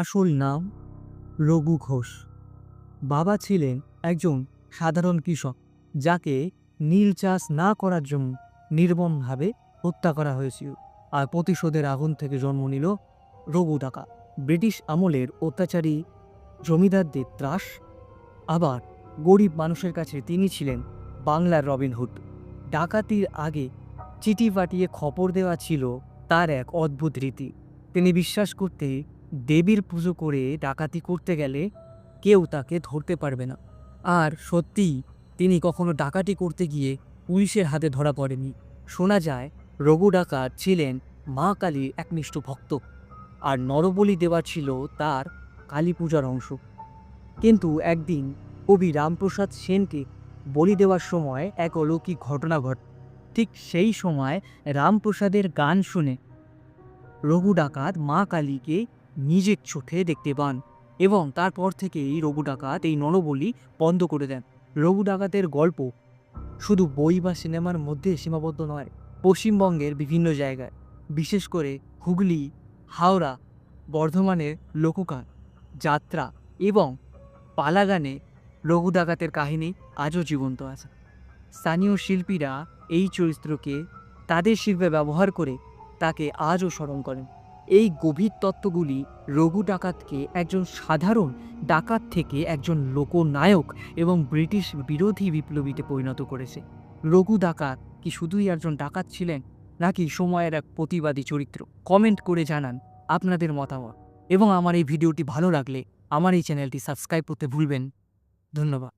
আসল নাম রঘু ঘোষ। বাবা ছিলেন একজন সাধারণ কৃষক, যাকে নীল চাষ না করার জন্য নির্মমভাবে হত্যা করা হয়েছিল আর প্রতিশোধের আগুন থেকে জন্ম নিল রঘু ডাকা ব্রিটিশ আমলের অত্যাচারী জমিদারদের ত্রাস। আবার গরিব মানুষের কাছে তিনি ছিলেন বাংলার রবিনহুড ডাকাতির আগে চিঠি পাঠিয়ে খবর দেওয়া ছিল তার এক অদ্ভুত রীতি। তিনি বিশ্বাস করতে দেবীর পুজো করে ডাকাতি করতে গেলে কেউ তাকে ধরতে পারবে না। আর সত্যিই তিনি কখনো ডাকাতি করতে গিয়ে পুলিশের হাতে ধরা পড়েনি। শোনা যায়, রঘু ডাকাত ছিলেন মা কালীর একনিষ্ঠ ভক্ত আর নরবলি দেওয়া ছিল তার কালী পূজার অংশ। কিন্তু একদিন কবি রামপ্রসাদ সেনকে বলি দেওয়ার সময় এক অলৌকিক ঘটনা ঘট। ঠিক সেই সময় রামপ্রসাদের গান শুনে রঘু ডাকাত মা কালীকে নিজের চোখে দেখতে পান এবং তারপর থেকেই রঘু ডাকাত এই নরবলি বন্ধ করে দেন। রঘু ডাকাতের গল্প শুধু বই বা সিনেমার মধ্যে সীমাবদ্ধ নয়, পশ্চিমবঙ্গের বিভিন্ন জায়গায়, বিশেষ করে হুগলি, হাওড়া, বর্ধমানের লোকগান যাত্রা এবং পালাগানে রঘু ডাকাতের কাহিনী আজও জীবন্ত আছে। স্থানীয় শিল্পীরা এই চরিত্রকে তাদের শিল্পে ব্যবহার করে তাকে আজও স্মরণ করেন। এই গভীর তত্ত্বগুলি রঘু ডাকাতকে একজন সাধারণ ডাকাত থেকে একজন লোকনায়ক এবং ব্রিটিশ বিরোধী বিপ্লবীতে পরিণত করেছে। রঘু ডাকাত কি শুধুই একজন ডাকাত ছিলেন, নাকি সময়ের এক প্রতিবাদী চরিত্র? কমেন্ট করে জানান আপনাদের মতামত। এবং আমার এই ভিডিওটি ভালো লাগলে আমার এই চ্যানেলটি সাবস্ক্রাইব করতে ভুলবেন। ধন্যবাদ।